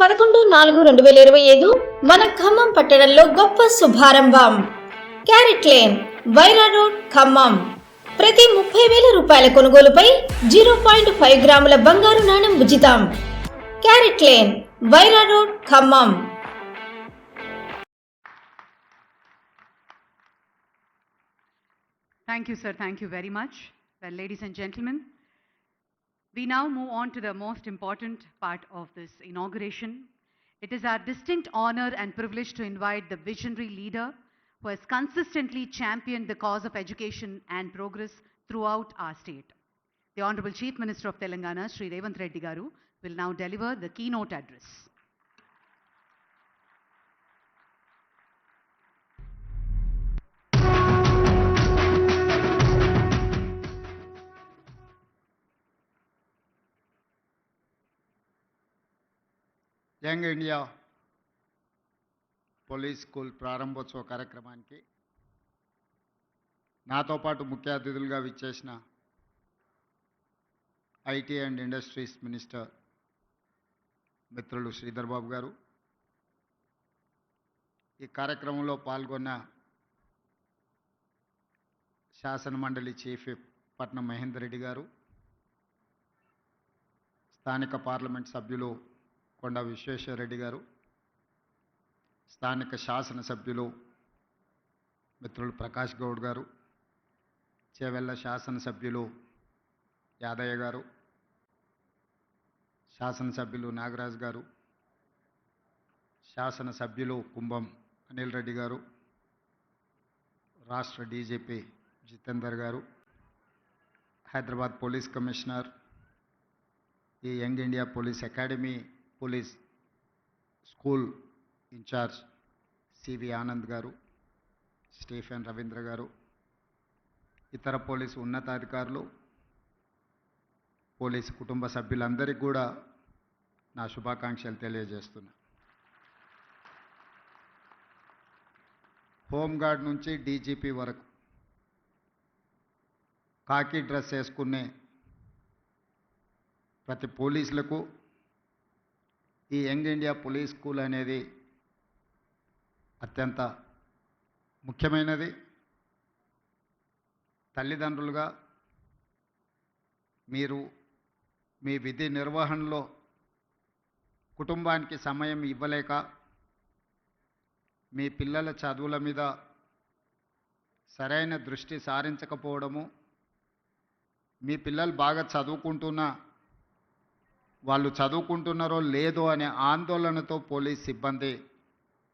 పదకొండు నాలుగు రెండు వేల ఇరవై ఐదు మన ఖమ్మం పట్టణంలో గొప్ప శుభారంభం carat lane Wyra road Khammam ప్రతి ముప్పై వేల రూపాయల కొనుగోలుపై జీరో పాయింట్ ఫైవ్ గ్రాముల బంగారు నాణెం ఉచితం carat lane Wyra road Khammam Thank you, sir. Thank you very much. Well, ladies and gentlemen, we now move on to the most important part of this inauguration. It is our distinct honor and privilege to invite the visionary leader who has consistently championed the cause of education and progress throughout our state. The Honorable Chief Minister of Telangana, Sri Revant Reddy Garu, will now deliver the keynote address. Young India? Police school ప్రారంభోత్సవ కార్యక్రమానికి నాతో పాటు ముఖ్య అతిథులుగా విచ్చేసిన IT and industries minister మిత్రులు శ్రీధర్ బాబు గారు. ఈ కార్యక్రమంలో పాల్గొన్న శాసన మండలి చీఫ్ పట్నం మహేందర్ రెడ్డి గారు స్థానిక పార్లమెంట్ సభ్యులు కొండ విశ్వేశ్వరరెడ్డి గారు స్థానిక శాసనసభ్యులు మిత్రులు ప్రకాష్ గౌడ్ గారు చేవెళ్ళ శాసనసభ్యులు యాదయ్య గారు శాసనసభ్యులు నాగరాజు గారు శాసనసభ్యులు కుంభం అనిల్ రెడ్డి గారు రాష్ట్ర DGP Jitender garu Hyderabad police commissioner ఈ young India police academy police school incharge CV Anand garu Stephen Ravindra గారు ఇతర పోలీసు ఉన్నతాధికారులు పోలీసు కుటుంబ సభ్యులందరికీ కూడా నా శుభాకాంక్షలు తెలియజేస్తున్నా. హోంగార్డ్ నుంచి డీజీపీ వరకు కాకి డ్రెస్ వేసుకునే ప్రతి పోలీసులకు ఈ యంగ్ ఇండియా పోలీస్ స్కూల్ అనేది అత్యంత ముఖ్యమైనది. తల్లిదండ్రులుగా మీరు మీ విధి నిర్వహణలో కుటుంబానికి సమయం ఇవ్వలేక మీ పిల్లల చదువుల మీద సరైన దృష్టి సారించకపోవడము మీ పిల్లలు బాగా చదువుకుంటున్నా వాళ్ళు చదువుకుంటున్నారో లేదో అనే ఆందోళనతో పోలీస్ సిబ్బంది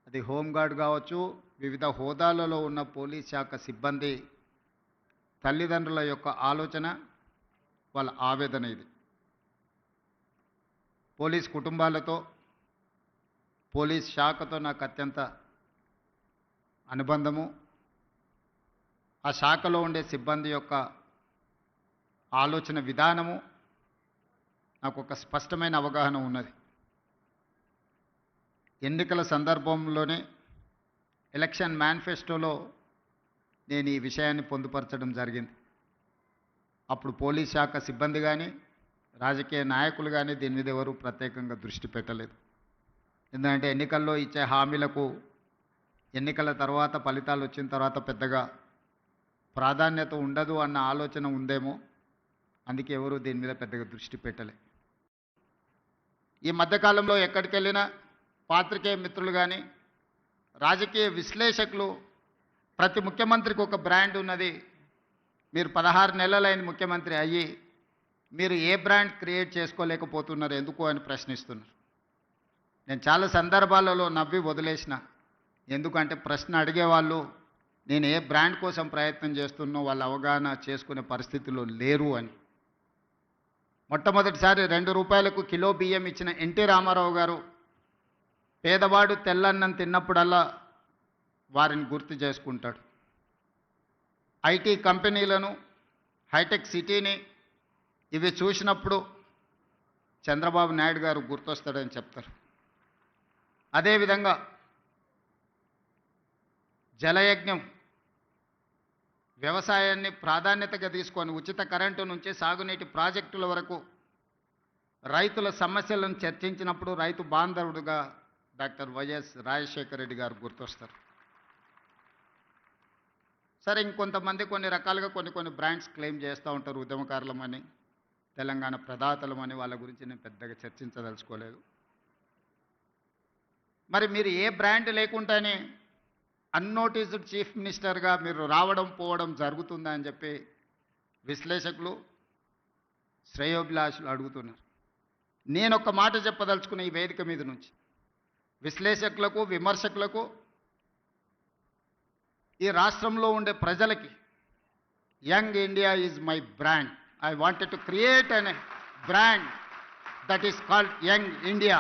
అది హోంగార్డ్ కావచ్చు వివిధ హోదాలలో ఉన్న పోలీస్ శాఖ సిబ్బంది తల్లిదండ్రుల యొక్క ఆలోచన వాళ్ళ ఆవేదన ఇది. పోలీస్ కుటుంబాలతో పోలీస్ శాఖతో నాకు అత్యంత అనుబంధము. ఆ శాఖలో ఉండే సిబ్బంది యొక్క ఆలోచన విధానము నాకు ఒక స్పష్టమైన అవగాహన ఉన్నది. ఎన్నికల సందర్భంలోనే ఎలక్షన్ మేనిఫెస్టోలో నేను ఈ విషయాన్ని పొందుపరచడం జరిగింది. అప్పుడు పోలీస్ శాఖ సిబ్బంది కానీ రాజకీయ నాయకులు కానీ దీని మీద ఎవరు ప్రత్యేకంగా దృష్టి పెట్టలేదు. ఎందుకంటే ఎన్నికల్లో ఇచ్చే హామీలకు ఎన్నికల తర్వాత ఫలితాలు వచ్చిన తర్వాత పెద్దగా ప్రాధాన్యత ఉండదు అన్న ఆలోచన ఉందేమో అందుకే ఎవరు దీని మీద పెద్దగా దృష్టి పెట్టలే. ఈ మధ్యకాలంలో ఎక్కడికి వెళ్ళినా పాత్రికేయ మిత్రులు కానీ రాజకీయ విశ్లేషకులు ప్రతి ముఖ్యమంత్రికి ఒక బ్రాండ్ ఉన్నది. మీరు పదహారు నెలలైన ముఖ్యమంత్రి అయ్యి మీరు ఏ బ్రాండ్ క్రియేట్ చేసుకోలేకపోతున్నారు ఎందుకు అని ప్రశ్నిస్తున్నారు. నేను చాలా సందర్భాలలో నవ్వి వదిలేసిన ఎందుకంటే ప్రశ్న అడిగేవాళ్ళు నేను ఏ బ్రాండ్ కోసం ప్రయత్నం చేస్తున్నో వాళ్ళ అవగాహన చేసుకునే పరిస్థితిలో లేరు అని. మొట్టమొదటిసారి రెండు రూపాయలకు కిలో బియ్యం ఇచ్చిన ఎన్టీ రామారావు గారు పేదవాడు తెల్లన్నం తిన్నప్పుడల్లా వారిని గుర్తు చేసుకుంటాడు. ఐటీ కంపెనీలను హైటెక్ సిటీని ఇవి చూసినప్పుడు చంద్రబాబు నాయుడు గారు గుర్తొస్తాడని చెప్తారు. అదేవిధంగా జలయజ్ఞం వ్యవసాయాన్ని ప్రాధాన్యతగా తీసుకొని ఉచిత కరెంటు నుంచి సాగునీటి ప్రాజెక్టుల వరకు రైతుల సమస్యలను చర్చించినప్పుడు రైతు బాంధవుడుగా డాక్టర్ వైఎస్ రాజశేఖర రెడ్డి గారు గుర్తొస్తారు. సరే ఇంకొంతమంది కొన్ని రకాలుగా కొన్ని కొన్ని బ్రాండ్స్ క్లెయిమ్ చేస్తూ ఉంటారు ఉద్యమకారులమని తెలంగాణ ప్రదాతలమని వాళ్ళ గురించి నేను పెద్దగా చర్చించదలుచుకోలేదు. మరి మీరు ఏ బ్రాండ్ లేకుండానే అన్నోటీస్డ్ చీఫ్ మినిస్టర్గా మీరు రావడం పోవడం జరుగుతుందా అని చెప్పి విశ్లేషకులు శ్రేయోభిలాషులు అడుగుతున్నారు. నేను ఒక మాట చెప్పదలుచుకున్న ఈ వేదిక మీద నుంచి విశ్లేషకులకు విమర్శకులకు ఈ రాష్ట్రంలో ఉండే ప్రజలకి young India is my brand. I wanted to create an brand that is called young India.